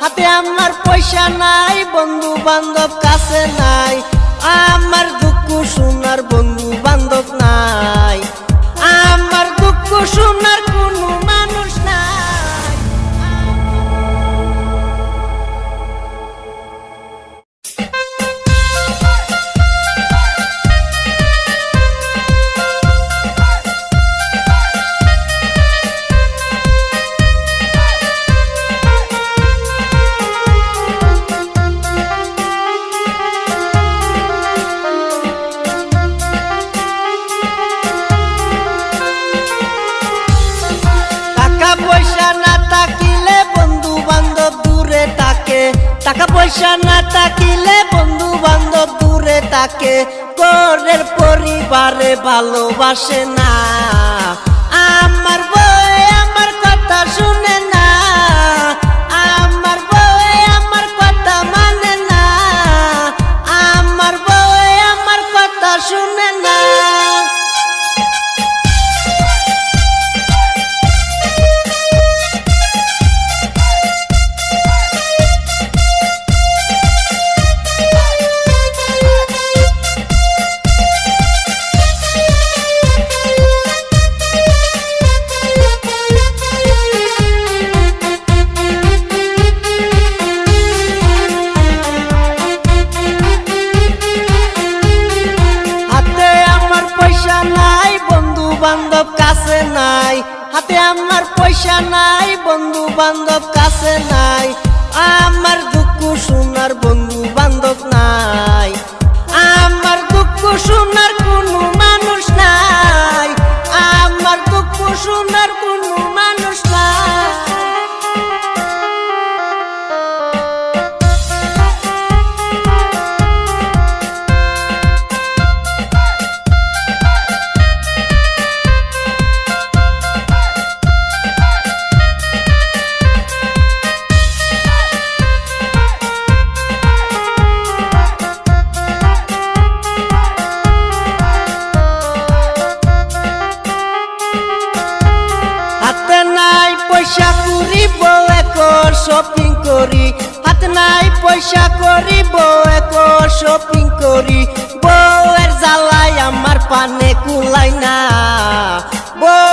হাতে আমার পয়সা নাই বন্ধু বান্ধব কাছে নাই। আমার টাকা পয়সা না থাকিলে বন্ধু বান্ধব দূরে তাকে ঘরের পরিবারে ভালোবাসে না। আমার বই আমার কথা শুনে না। আমার বই আমার কথা মানে না। আমার বই আমার কথা শুনে না। বান্ধব কাছে নাই, হাতে আমার পয়সা নাই, বন্ধু বান্ধব কাছে নাই। আমার দুঃখ শোনার বন্ধু ব্যবসা করি বউ এক শপিং করি। বউয়ের জ্বালায় আমার পানে কুলাই না। বউ